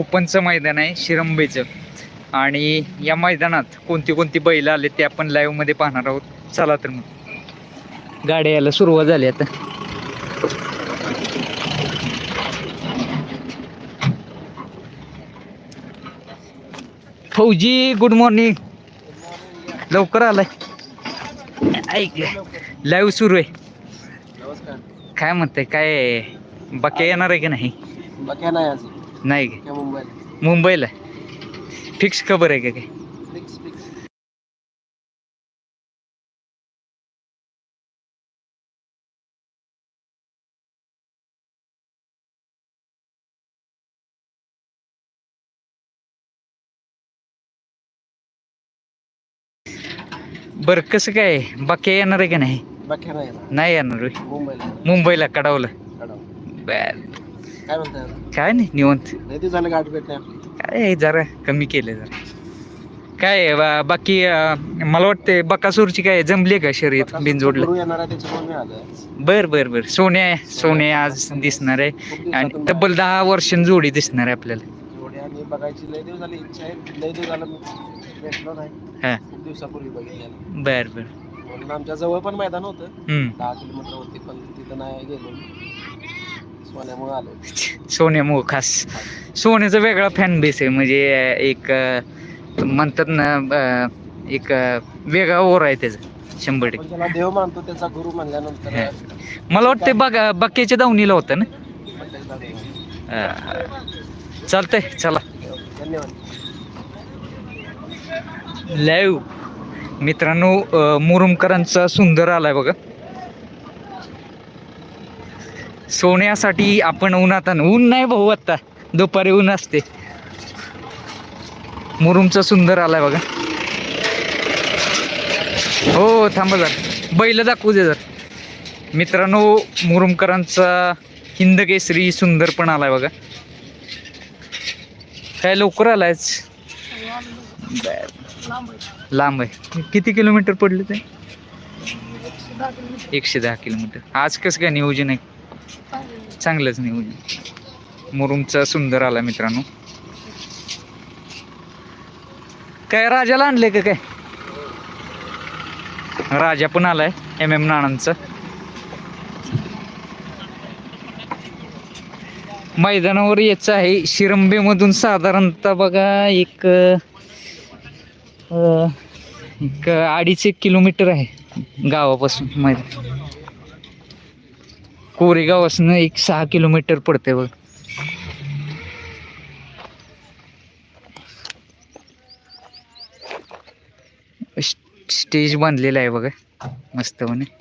ओपनचं मैदान आहे शिरंबेचं आणि या मैदानात कोणती कोणती बैल आले ते आपण लाईव्हमध्ये पाहणार आहोत. चला तर मग. गाड्या यायला सुरुवात झाली आता. फौजी गुड मॉर्निंग लवकर आलाय. ऐक लाईव्ह सुरू आहे. काय म्हणते काय बाकी येणार आहे की नाही? बाकी नाही नाही का? मुंबईला मुंबईला. फिक्स खबर आहे का काय? फिक्स फिक्स बरं कसं काय? बाकी येणार आहे का नाही? बाकी नाही येणार. होय. मुंबईला. मुंबईला कडावलं. बर. काय म्हणताय आता? काय नाही निवंत. लय दिवस झालं गाठ भेट नाही आपली. काय जरा कमी केलं जरा. काय आहे, बा- बाकी अं, मला वाटते बकासूरची काय जमली का शर्यत बिनजोडलं गुरु येणार आहे त्याच्यामुळे मी आलो आज. बर बर बर. सोन्या आहे सोन्या. आज दिसणार आहे. आणि तब्बल दहा वर्षां जोडी दिसणार आहे आपल्याला. जोडी आणि बघायची लय दिवस झाली इच्छा आहे. लय दिवस झालं मी भेटलो नाही. हा. खूप दिवसापूर्वी बघितलेलं. बर बर. म्हणून आमच्या जवळ पण मैदान होतं. हम्म. दहा किलोमीटर होती पण तिथं नाही गेलो सोन्यामुळे आलो सोन्यामुळं खास. सोन्याचा वेगळा फॅन बेस आहे. म्हणजे एक अं, म्हणतात ना अं, एक अं, वेगळा ओर आहे त्याचा. शंभर पण टक्के त्याला देव मानतो त्याचा गुरु म्हणल्यानंतर हा. मला वाटतं बघा बक्याच्या दावणीला होतं ना. अं, चालतंय चला. धन्यवाद. लाईव्ह मित्रांनो अं, मुरुमकरांचा सुंदर आलाय बघा. सोन्यासाठी आपण उन्हात ऊन नाही भाऊ आत्ता दुपारी ऊन असते. मुरुमचा सुंदर आलाय बघा. हो थांबा जर. बैल दाखवू दे जर. मित्रांनो मुरुमकरांचा हिंदकेसरी सुंदर पण आलाय बघा. काय लवकर आलायच लांब आहे. किती किलोमीटर पडले ते? एकशे दहा किलोमीटर. आज कसं काय नियोजन आहे? चांगलंच नियोजन मुरुमचा सुंदर आला मित्रांनो. काय राजाला आणले का काय? राजा पण आलाय एम एम नानांचा. मैदानावर यायचं आहे शिरंबेमधून साधारणतः बघा एक एक अडीच एक किलोमीटर आहे गावापासून मैदान. कोरेगावपासून एक सहा किलोमीटर पडते बघ. स्टेज बांधलेला आहे बघा. मस्त म्हणे.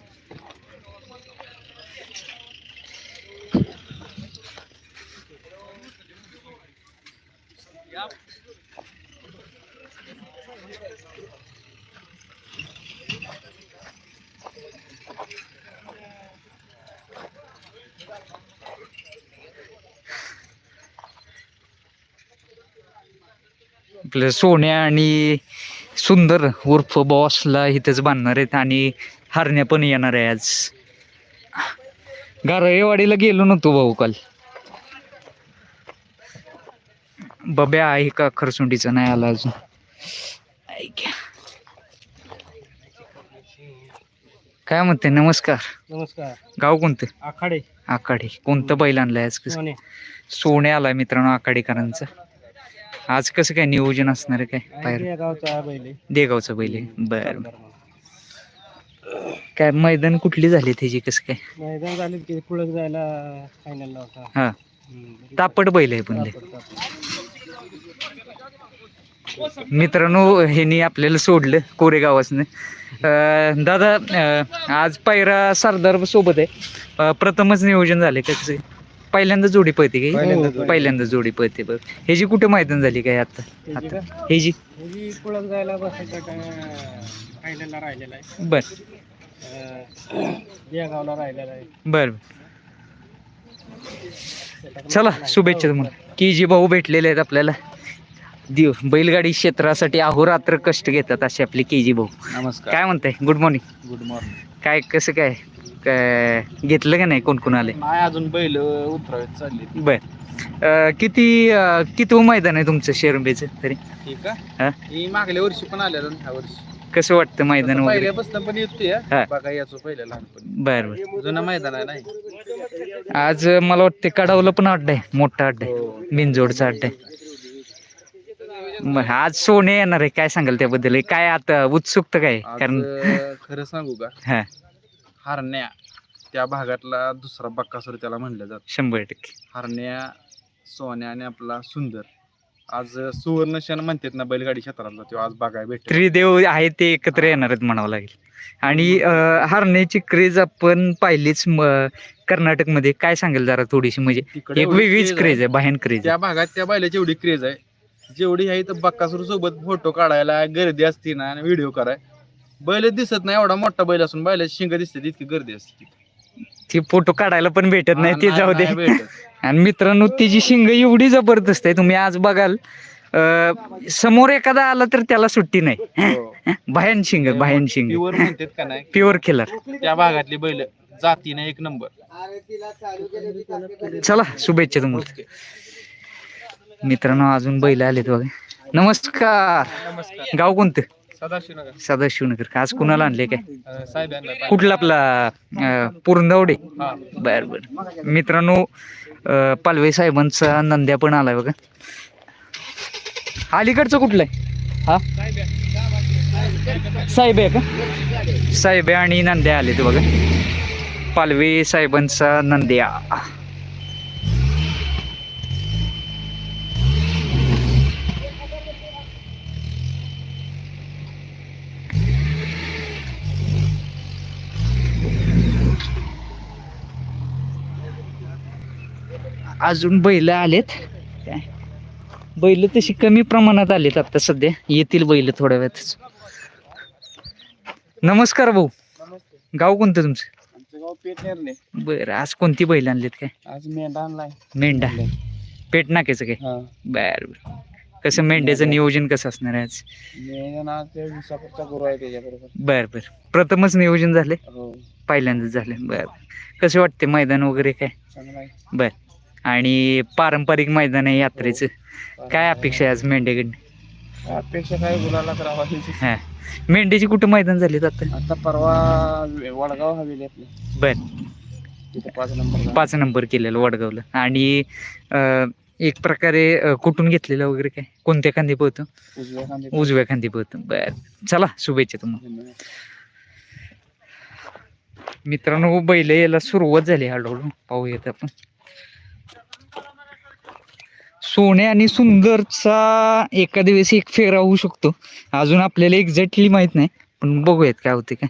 आपलं सोन्या आणि सुंदर उर्फ बॉसला इथंच बांधणार आहेत आणि हरण्या पण येणार आहे आज. गारळेवाडीला गेलो नव्हतो भाऊ काल. बब्या आहे का? खरसुंडीचा नाही आला अजून. काय म्हणते? नमस्कार. नमस्कार. गाव कोणतं? आखाडे. आकाडे कोणतं बैल आणलंय आज? कसं सोने आलाय मित्रांनो आकाडेकरांचा आज कसं काय नियोजन असणार आहे काय? बाहेर गावचा बैले देगावचं बैल आहे. बरं काय मैदान कुठली झाली त्याची कसं काय? मैदान झाले की पुढे जायला फायनलला होता. हा. तापट बैल आहे पण लय. मित्रांनो ह्यांनी आपल्याला सोडलं कोरेगावासनं अं, दादा अं, आज पायरा सरदार सोबत आहे. अं, प्रथमच नियोजन झाले कसं? पहिल्यांदा जोडी पळते काय पहिल्यांदा जोडी. पहिल्यांदा जोडी पळते बघ. ह्याची कुठे मैदान झाली काय आता? आता ह्याची पुढे जायला बसायचा फायनलला राहिलेला आहे. बर. गावला राहिलेला आहे. बर. चला शुभेच्छा तुम्हाला. की जी भाऊ भेटलेले आहेत आपल्याला. दिव बैलगाडी क्षेत्रासाठी अहोरात्र कष्ट घेतात असे आपले के जी भाऊ. नमस्कार. काय म्हणताय? गुड मॉर्निंग गुड मॉर्निंग काय कसं काय? काय घेतलं का नाही कोण कोण आले नाही अजून बैल उतरावेत चालले बर. अं, किती अं, किती मैदान आहे तुमचं शेरंबेचं तरी? ठीक हा? आहे ही? मागल्या वर्षी पण आल्या ह्या वर्षी. कसं वाटतं मैदान वगैरे? पहिल्यापासून पण येतोय हा. हा. बघा याचं पहिल्या लहानपणी. बर बर. जुनं मैदान आहे नाही आज मला वाटतं कडावलं पण अड्डा आहे मोठा अड्डा आहे. हो. बिनजोडचा अड्डा आहे. मग आज सोने येणार आहे काय सांगाल त्याबद्दल? काय आता उत्सुकता काय? आज कारण अं, खरं सांगू का? हा. हरण्या त्या भागातला दुसरा बक्कासूर त्याला म्हणलं जात. शंभर टक्के. हरण्या सोन्या आणि आपला सुंदर. आज सुवर्णशन म्हणतात ना बैलगाडी क्षेत्रातला तो आज बघायला भेटतो. त्रिदेव आहे ते एकत्र येणार आहेत म्हणावं लागेल. आणि अं, हरण्याची क्रेज आपण पाहिलीच कर्नाटकमध्ये काय सांगेल जरा थोडीशी? म्हणजे तिकडे एक एवढी वेगळीच craze क्रेज आहे. बाहेर क्रेज त्या भागात त्या बैलाची एवढी क्रेज आहे. जेवढी आहे तर बक्कासूर सोबत फोटो काढायला गर्दी असती ना आणि व्हिडिओ कराय बैल दिसत नाही एवढा मोठा बैल असून बैलाची शिंग दिसते इतकी गर्दी असते ती फोटो काढायला पण भेटत नाही ते जाऊ दे. आणि मित्रांनो तिची शिंग एवढी जबरदस्त आहे तुम्ही आज बघाल. समोर एखादा आला तर त्याला सुट्टी नाही. हो. बाहेर शिंग बाहेर शिंग. प्युअर म्हणतात का नाही? प्युअर किलर त्या भागातली बैल जातीने एक नंबर. चला शुभेच्छा तुम्हाला. मित्रांनो अजून बैल आलेत बघा. नमस्कार. नमस्कार. गाव कोणतं? सदाशिवनगर. सदाशिवनगर आज कुणाला आणले काय? अं, साहेब यांना कुठला आपला पुरंदवडे? हा. बर बर. मित्रांनो अं, पालवे साहेबांचा नंद्या पण आलाय बघा. अलीकडचं कुठलं आहे? हा? साहेब आहे का? साहेब आहे आणि नंद्या आले ते बघा. पालवे साहेबांचा नंद्या. अजून बैल आलेत. काय? बैल तशी कमी प्रमाणात आलेत आता सध्या. येतील बैल थोड्या वेळातच. नमस्कार भाऊ. गाव कोणतं तुमचं? बरं आज कोणती बैल आणलीत काय? आज मेंढा आणलाय. मेंढा. पेट नाक्याचं काय? हा. बर बर. कसं मेंढ्याचं नियोजन कसं असणार आहे आज? मेंढा आज ते विसापूरचा गुरु आहे त्याच्याबरोबर. बर बर. प्रथमच नियोजन झाले हो. पहिल्यांदाच झालं बर कसं वाटते मैदान वगैरे काय? चांगला आहे. बर. आणि पारंपरिक मैदान आहे यात्रेचं. काय अपेक्षा आहे आज मेंढ्याकडनं अपेक्षा काय गुलाला करावा? हा. मेंढ्याची कुठं मैदान झालीत आता? आता परवा वडगाव हवेली आपली. बर. तिथे पाच नंबर पाच नंबर केलेलं वडगावला. आणि अं, एक प्रकारे अं, कुठून घेतलेलं वगैरे काय? कोणत्या खांदी पोहतो उजव्या खांदे उजव्या खांदी पोहतो बर. चला शुभेच्छा तुम्हाला. मित्रांनो बैल यायला सुरुवात झाली हळूहळू. पाहूयात आपण. सोने आणि सुंदरचा एका दिवशी एक फेरा होऊ शकतो. अजून आपल्याला एक्झॅक्टली माहीत नाही पण बघूयात काय होते काय.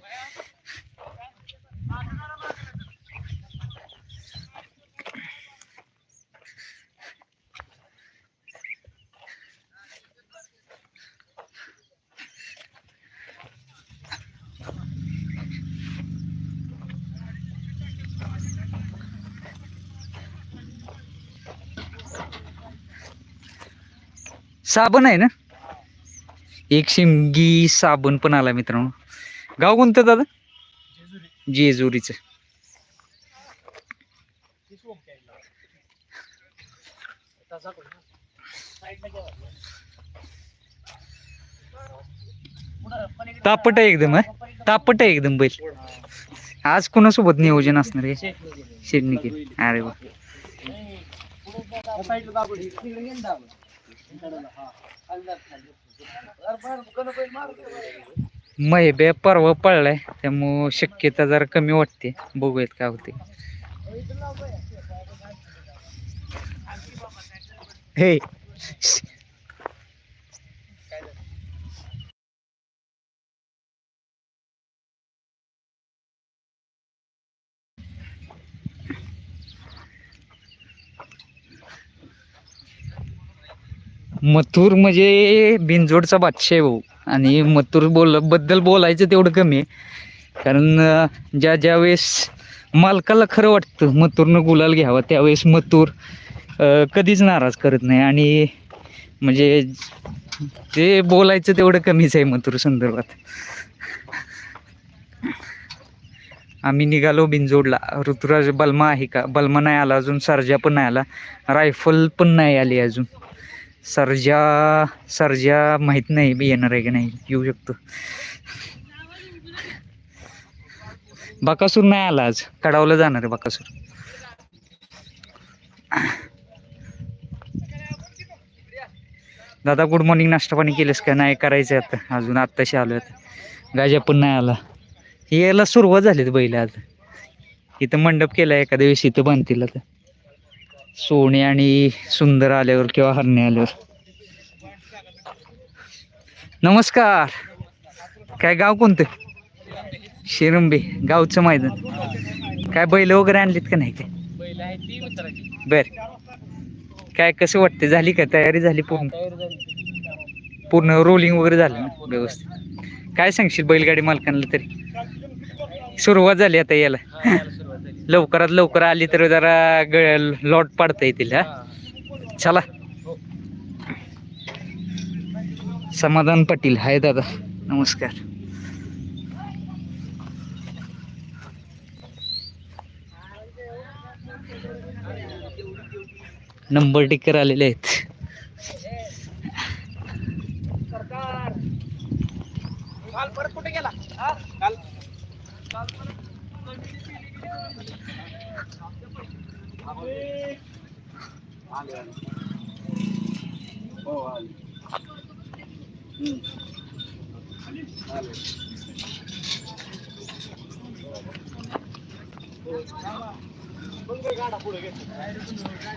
साबण आहे ना? एक शिमगी साबण पण आला मित्रांनो. गाव कोणतं दादा? जेजुरीचं. तापट आहे एकदम तापट आहे एकदम बैल. आज कोणासोबत नियोजन असणार आहे? शेडनिके अरे वा. मैबे परवा पळलाय त्यामुळं शक्यता जरा कमी वाटते. बघूयात काय होते हे मथुर म्हणजे बिनजोडचा बादशाह भाऊ. आणि मथुर बोलबद्दल बोलायचं तेवढं कमी आहे. कारण ज्या ज्या वेळेस मालकाला खरं वाटतं मथुरनं गुलाल घ्यावा त्यावेळेस मथुर कधीच नाराज करत नाही. आणि म्हणजे ते बोलायचं तेवढं कमीच आहे मथुर संदर्भात. आम्ही निघालो बिनजोडला. ऋतुराज बलमा आहे का? बलमा नाही आला अजून सरजा पण नाही आला. रायफल पण नाही आली अजून. सर्जा सर्जा माहीत नाही मी येणार आहे की नाही. येऊ शकतो. बकासूर नाही आला आज. कडावलं जाणार आहे बकासूर. दादा गुड मॉर्निंग नाश्ता पाणी केलंस का? नाही करायचं आता. अजून आत्ताशी आलो आता गाजा पण नाही आला. यायला सुरुवात झाली बैल आता इथं मंडप केला एखाद्या दिवशी इथं बांधतील आता. सोने आणि सुंदर आल्यावर किंवा हरणे आल्यावर. नमस्कार. काय गाव कोणतं? शिरंबे गावचं मैदान. काय बैल वगैरे आणलीत का नाही? काय बर. काय कसं वाटतं झाली का? तयारी झाली पूर्ण? पूर्ण रोलिंग वगैरे झालं ना? व्यवस्थित. काय सांगशील बैलगाडी मालकांना तरी? सुरुवात झाली आता याला. लवकरात लवकर आली तर जरा ग लॉट पाडता येतील हा चला समाधान पाटील हाय दादा नमस्कार नंबर टिकर आलेले आहेत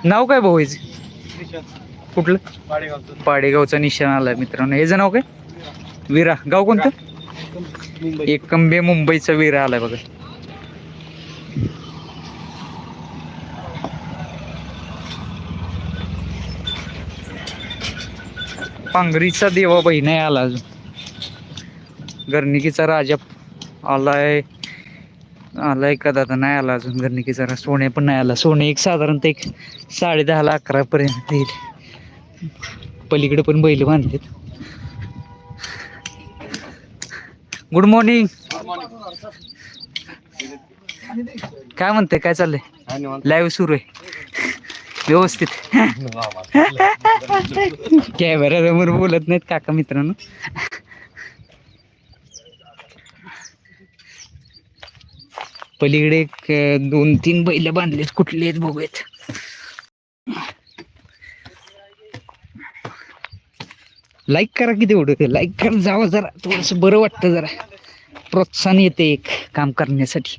नाव काय भाऊ याचे? कुठलं? पाडेगावचा. निशाण आलाय मित्रांनो. हे नाव काय? विरा. गाव कोणतं? एकंबे मुंबईचा विरा आलाय बघा. पांगरीचा देवाबाई नाही आला अजून. गर्निकीचा राजा आलाय. आलाय का दादा? नाही आला अजून गर्निकीचा रा- सोने पण नाही आला. सोने एक साधारणतः एक साडे दहाला अकरा पर्यंत येईल पलीकडे पण बैल बांधलेत. गुड मॉर्निंग काय म्हणते काय चाललंय? लाईव्ह सुरू आहे. व्यवस्थित. कॅमेऱ्यासमोर बोलत नाहीत काका मित्रांनो. पलीकडे एक दोन तीन बैल बांधलेत कुठले आहेत बघूयात. लाईक करा किती तेवढं. लाईक करा जावं जरा. थोडस बरं वाटतं जरा. प्रोत्साहन येते एक काम करण्यासाठी.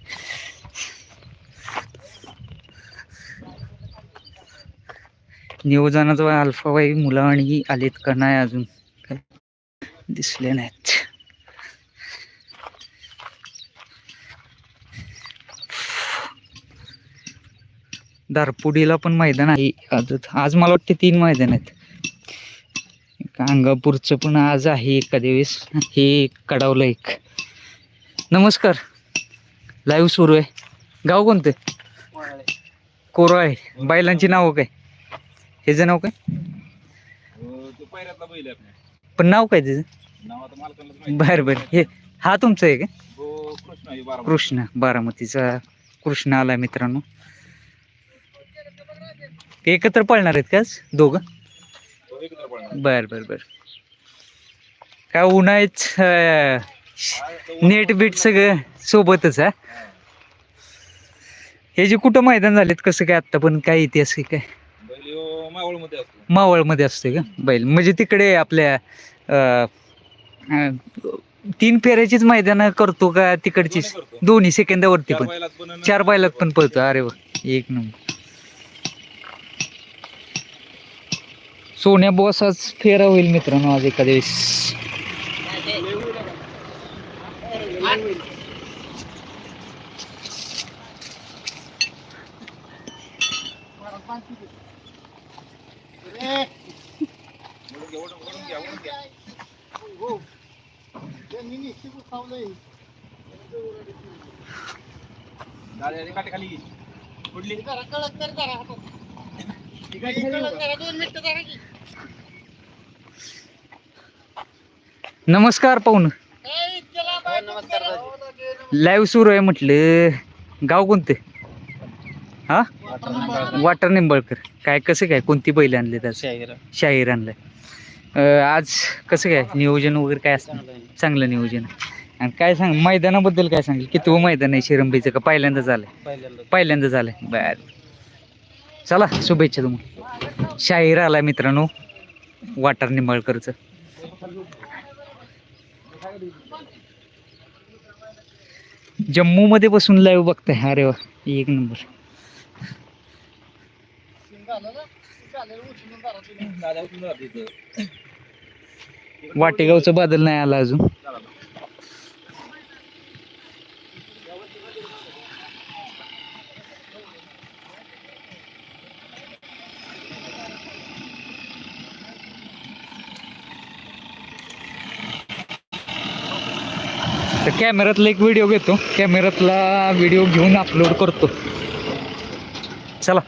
नियोजनाचं अल्फाबाई मुलं आणि आलेत का नाही अजून? काय? दिसले नाहीत. दारपुडीला पण मैदान आहे. आज आज मला वाटते तीन मैदान आहेत. अंगापूरचं पण आज आहे एखाद्या वेळेस. हे कडावलं एक. नमस्कार. लाईव्ह सुरू आहे. गाव कोणतं? कोरळ. आहे बैलांची नावं काय? ह्याचं नाव काय? पण नाव काय त्याचं? बर बर. हे हा तुमचं आहे का? कृष्ण बारामतीचा कृष्ण आलाय मित्रांनो. एकत्र पळणार आहेत का आज दोघं? बर बर बर. काय उन्हाळ्यात नेट बीट सगळं सोबतच हा. हे जे कुठं मैदान झालेत कसं काय आत्ता पण काय इतिहास आहे काय? मावळमध्ये असतो. मावळमध्ये असते का? बैल. म्हणजे तिकडे आपल्या अं, अं, तीन फेऱ्याचीच मैदान करतो का तिकडचीच करतो. दोन्ही सेकंदावरती पण. बैलात पण चार बैलात पण पळतो. अरे वा. एक नंबर. सोन्या बॉस आज फेरा होईल मित्रांनो आज एखाद्या वेळेस. खाली घे. कुठली नमस्कार पाहुण लाईव्ह सुरू आहे म्हटलं. गाव कोणतं? हा? वाटर निंबाळकर. काय कसं काय? कोणती बैल आणले त्याचं शाहीर. आणलंय. अं, आज कसं काय नियोजन वगैरे काय असतं? चांगलं नियोजन. आणि काय सांग मैदानाबद्दल काय सांगेल किती मैदान आहे शिरंबीचं? का पहिल्यांदा झालंय? पहिल्यांदा झालंय. बर. चला शुभेच्छा तुम्हाला. शाहीर आलाय मित्रांनो. वाटर निंबाळकरचं. जम्मू मध्ये बसून लाईव्ह बघताय. अरे वा एक नंबर वाटेगावचं बादल नाही आला अजून. तर कॅमेऱ्यातला एक व्हिडिओ घेतो. कॅमेऱ्यातला व्हिडिओ घेऊन अपलोड करतो. चला.